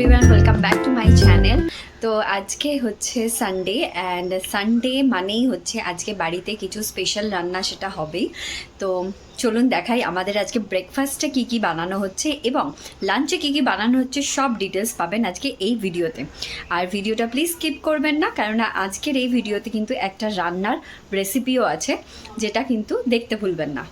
Everyone welcome back to my channel তো আজকে হচ্ছে সানডে অ্যান্ড সানডে মানেই হচ্ছে আজকে বাড়িতে কিছু স্পেশাল রান্না সেটা হবেই। তো চলুন দেখাই আমাদের আজকে ব্রেকফাস্টে কী কী বানানো হচ্ছে, এবং লাঞ্চে কী কী বানানো হচ্ছে, সব ডিটেলস পাবেন আজকে এই ভিডিওতে। আর ভিডিওটা প্লিজ স্কিপ করবেন না, কেননা আজকের এই ভিডিওতে কিন্তু একটা রান্নার রেসিপিও আছে, যেটা কিন্তু দেখতে ভুলবেন না।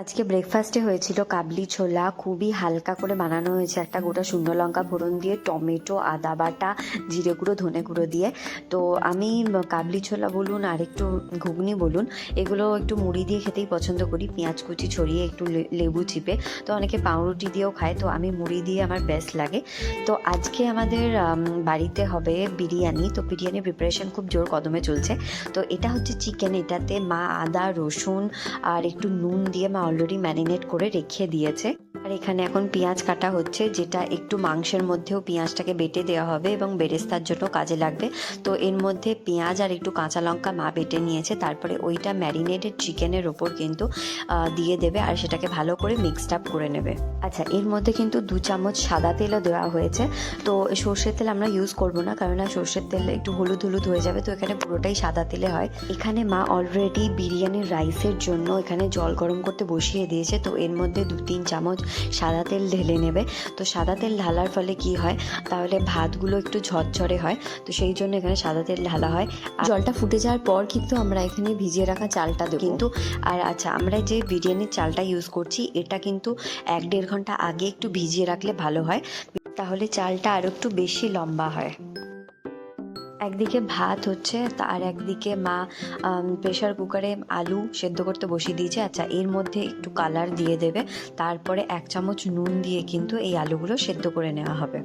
আজকে ব্রেকফাস্টে হয়েছিল কাবলি ছোলা, খুবই হালকা করে বানানো হয়েছে একটা গোটা শুকনো লঙ্কা ফোড়ন দিয়ে, টমেটো, আদা বাটা, জিরে গুঁড়ো, ধনে গুঁড়ো দিয়ে। তো আমি কাবলি ছোলা বলুন আর একটু ঘুগনি বলুন, এগুলো একটু মুড়ি দিয়ে খেতেই পছন্দ করি, পেঁয়াজ কুচি ছড়িয়ে একটু লেবু চিপে। তো অনেকে পাউরুটি দিয়েও খায়, তো আমি মুড়ি দিয়ে আমার বেস্ট লাগে। তো আজকে আমাদের বাড়িতে হবে বিরিয়ানি, তো বিরিয়ানির প্রিপারেশন খুব জোর কদমে চলছে। তো এটা হচ্ছে চিকেন এটাতে মা আদা, রসুন আর একটু নুন দিয়ে মা অলরেডি ম্যারিনেট করে রেখে দিয়েছে। আর এখানে এখন পেঁয়াজ কাটা হচ্ছে, যেটা একটু মাংসের মধ্যেও পেঁয়াজটাকে বেটে দেওয়া হবে এবং বেরেস্তার জন্য কাজে লাগবে। তো এর মধ্যে পেঁয়াজ আর একটু কাঁচা লঙ্কা মা বেটে নিয়েছে, তারপরে ওইটা ম্যারিনেটেড চিকেনের ওপর কিন্তু দিয়ে দেবে আর সেটাকে ভালো করে মিক্সড আপ করে নেবে। আচ্ছা এর মধ্যে কিন্তু দু চামচ সাদা তেলও দেওয়া হয়েছে। তো সর্ষের তেল আমরা ইউজ করব না কারণ সর্ষের তেল একটু হলুদ হলুদ হয়ে যাবে, তো এখানে পুরোটাই সাদা তেলে হয়। এখানে মা অলরেডি বিরিয়ানির রাইসের জন্য এখানে জল গরম করতে বসিয়ে দিয়েছে, তো এর মধ্যে দু তিন চামচ সাদা তেল ঢেলে নেবে। তো সাদা তেল ঢালার ফলে কি হয়? তাহলে ভাতগুলো একটু ঝরঝরে হয়। তো সেই জন্য এখানে সাদা তেল ঢালা হয়। আর জলটা ফুটে যাওয়ার পর কিন্তু আমরা এখানে ভিজিয়ে রাখা চালটা দেবো। কিন্তু আর আচ্ছা আমরা যে বিরিয়ানির চালটা ইউজ করছি এটা কিন্তু এক দেড় ঘণ্টা আগে একটু ভিজিয়ে রাখলে ভালো হয়। তাহলে চালটা আরও একটু বেশি লম্বা হয়। একদিকে ভাত হচ্ছে, আর একদিকে মা প্রেশার কুকারে আলু সেদ্ধ করতে বসিয়ে দিয়েছে। আচ্ছা এর মধ্যে একটু কালার দিয়ে দেবে। তারপরে এক চামচ নুন দিয়ে কিন্তু এই আলুগুলো সেদ্ধ করে নেওয়া হবে।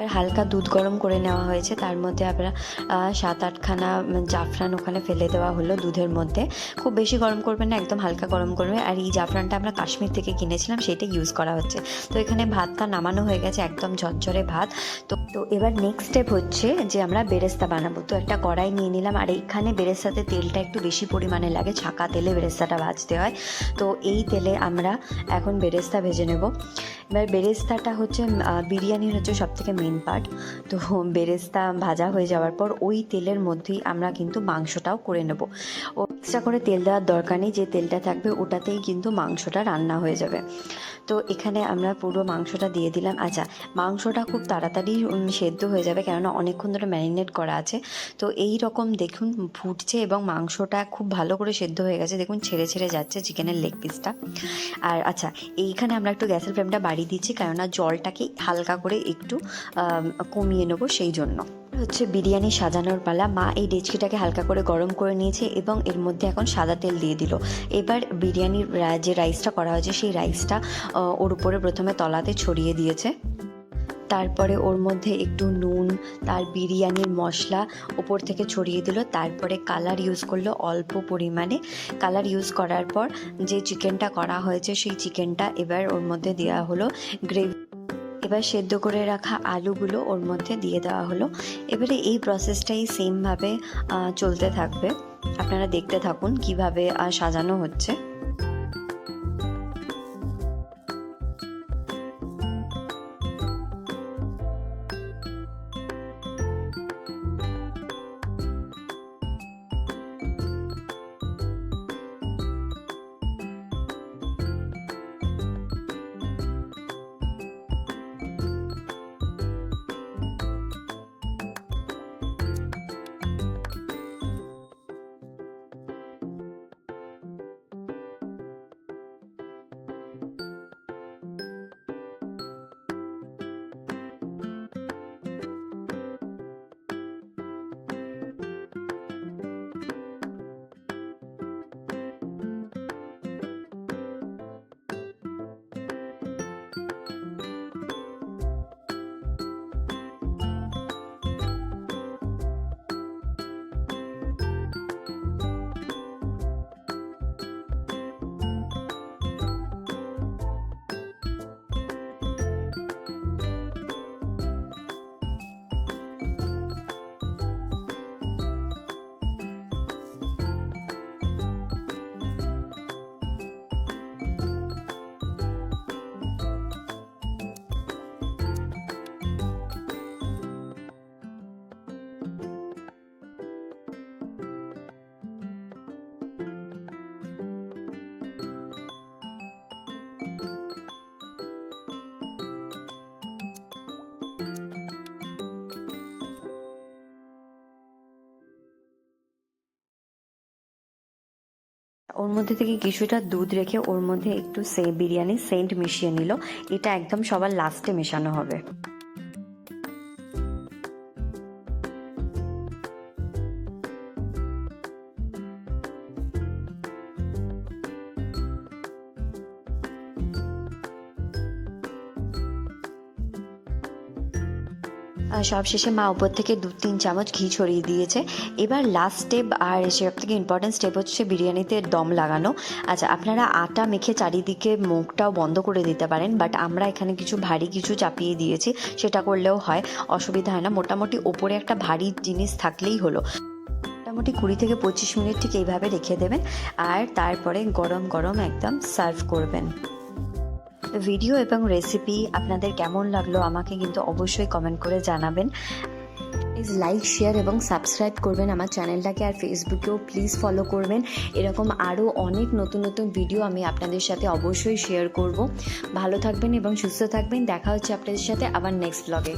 এবার হালকা দুধ গরম করে নেওয়া হয়েছে। তার মধ্যে আহ, সাত আটখানা জাফরান ওখানে ফেলে দেওয়া হলো দুধের মধ্যে। খুব বেশি গরম করবেন না একদম হালকা গরম করবে আর এই জাফরানটা আমরা কাশ্মীর থেকে কিনেছিলাম সেটা ইউজ করা হচ্ছে। তো এখানে ভাতটা নামানো হয়ে গেছে একদম ঝরঝরে ভাত। তো তো এবার নেক্সট স্টেপ হচ্ছে যে আমরা বেরেস্তা বানাবো। তো একটা কড়াই নিয়ে নিলাম। আর এইখানে বেরেস্তাতে তেলটা একটু বেশি পরিমাণে লাগে ছাকা তেলে বেরেস্তাটা ভাজতে হয়। তো এই তেলে আমরা এখন বেরেস্তা ভেজে নেব। এবার বেরেস্তাটা হচ্ছে বিরিয়ানির হচ্ছে সব থেকে মেন পার্ট তো বেরেস্তা ভাজা হয়ে যাওয়ার পর ওই তেলের মধ্যেই আমরা কিন্তু মাংসটাও করে নেব। ও এক্সট্রা করে তেল দেওয়ার দরকার নেই, যে তেলটা থাকবে ওটাতেই কিন্তু মাংসটা রান্না হয়ে যাবে। তো এখানে আমরা পুরো মাংসটা দিয়ে দিলাম। আচ্ছা মাংসটা খুব তাড়াতাড়ি সেদ্ধ হয়ে যাবে কেননা অনেকক্ষণ ধরে ম্যারিনেট করা আছে। তো এই রকম দেখুন ফুটছে এবং মাংসটা খুব ভালো করে সেদ্ধ হয়ে গেছে। দেখুন ছেড়ে ছেড়ে যাচ্ছে চিকেনের লেগ পিসটা আর আচ্ছা এইখানে আমরা একটু গ্যাসের ফ্লেমটা বাড়িয়ে দিচ্ছি কেননা জলটাকে হালকা করে একটু কমিয়ে নেব সেই জন্য। হচ্ছে বিরিয়ানি সাজানোর পালা, মা এই ডেচকিটাকে হালকা করে গরম করে নিয়েছে এবং এর মধ্যে এখন সাদা তেল দিয়ে দিল। এবার বিরিয়ানির যে রাইসটা করা হয়েছে, সেই রাইসটা ওর উপরে প্রথমে তলাতে ছড়িয়ে দিয়েছে। তারপরে ওর মধ্যে একটু নুন, তার বিরিয়ানির মশলা ওপর থেকে ছড়িয়ে দিল। তারপরে কালার ইউজ করল অল্প পরিমাণে। কালার ইউজ করার পর যে চিকেনটা করা হয়েছে, সেই চিকেনটা এবার ওর মধ্যে দেওয়া হলো গ্রেভি এবার সেদ্ধ করে রাখা আলুগুলো ওর মধ্যে দিয়ে দেওয়া হলো। এবারে এই প্রসেসটাই সেমভাবে চলতে থাকবে। আপনারা দেখতে থাকুন কীভাবে সাজানো হচ্ছে। ওর মধ্যে থেকে কিছুটা দুধ রেখে ওর মধ্যে একটু সে বিরিয়ানি সেন্ট মিশিয়ে নিল। এটা একদম সবার লাস্টে মেশানো হবে। সবশেষে মা উপর থেকে দু তিন চামচ ঘি ছড়িয়ে দিয়েছে। এবার লাস্ট স্টেপ আর সব থেকে ইম্পর্টেন্ট স্টেপ হচ্ছে বিরিয়ানিতে দম লাগানো। আচ্ছা আপনারা আটা মেখে চারিদিকে মুখটাও বন্ধ করে দিতে পারেন বাট আমরা এখানে কিছু ভারী কিছু চাপিয়ে দিয়েছি, সেটা করলেও হয়, অসুবিধা হয় না। মোটামুটি ওপরে একটা ভারী জিনিস থাকলেই হলো। মোটামুটি কুড়ি থেকে পঁচিশ মিনিট ঠিক এইভাবে রেখে দেবেন, আর তারপরে গরম গরম একদম সার্ভ করবেন। ভিডিও এবং রেসিপি আপনাদের কেমন লাগল আমাকে কিন্তু অবশ্যই কমেন্ট করে জানাবেন। প্লিজ লাইক শেয়ার এবং সাবস্ক্রাইব করবেন আমার চ্যানেলটাকে আর ফেসবুকেও প্লিজ ফলো করবেন। এরকম আরও অনেক নতুন নতুন ভিডিও আমি আপনাদের সাথে অবশ্যই শেয়ার করব। ভালো থাকবেন এবং সুস্থ থাকবেন। দেখা হচ্ছে আপনাদের সাথে আবার নেক্সট ব্লগে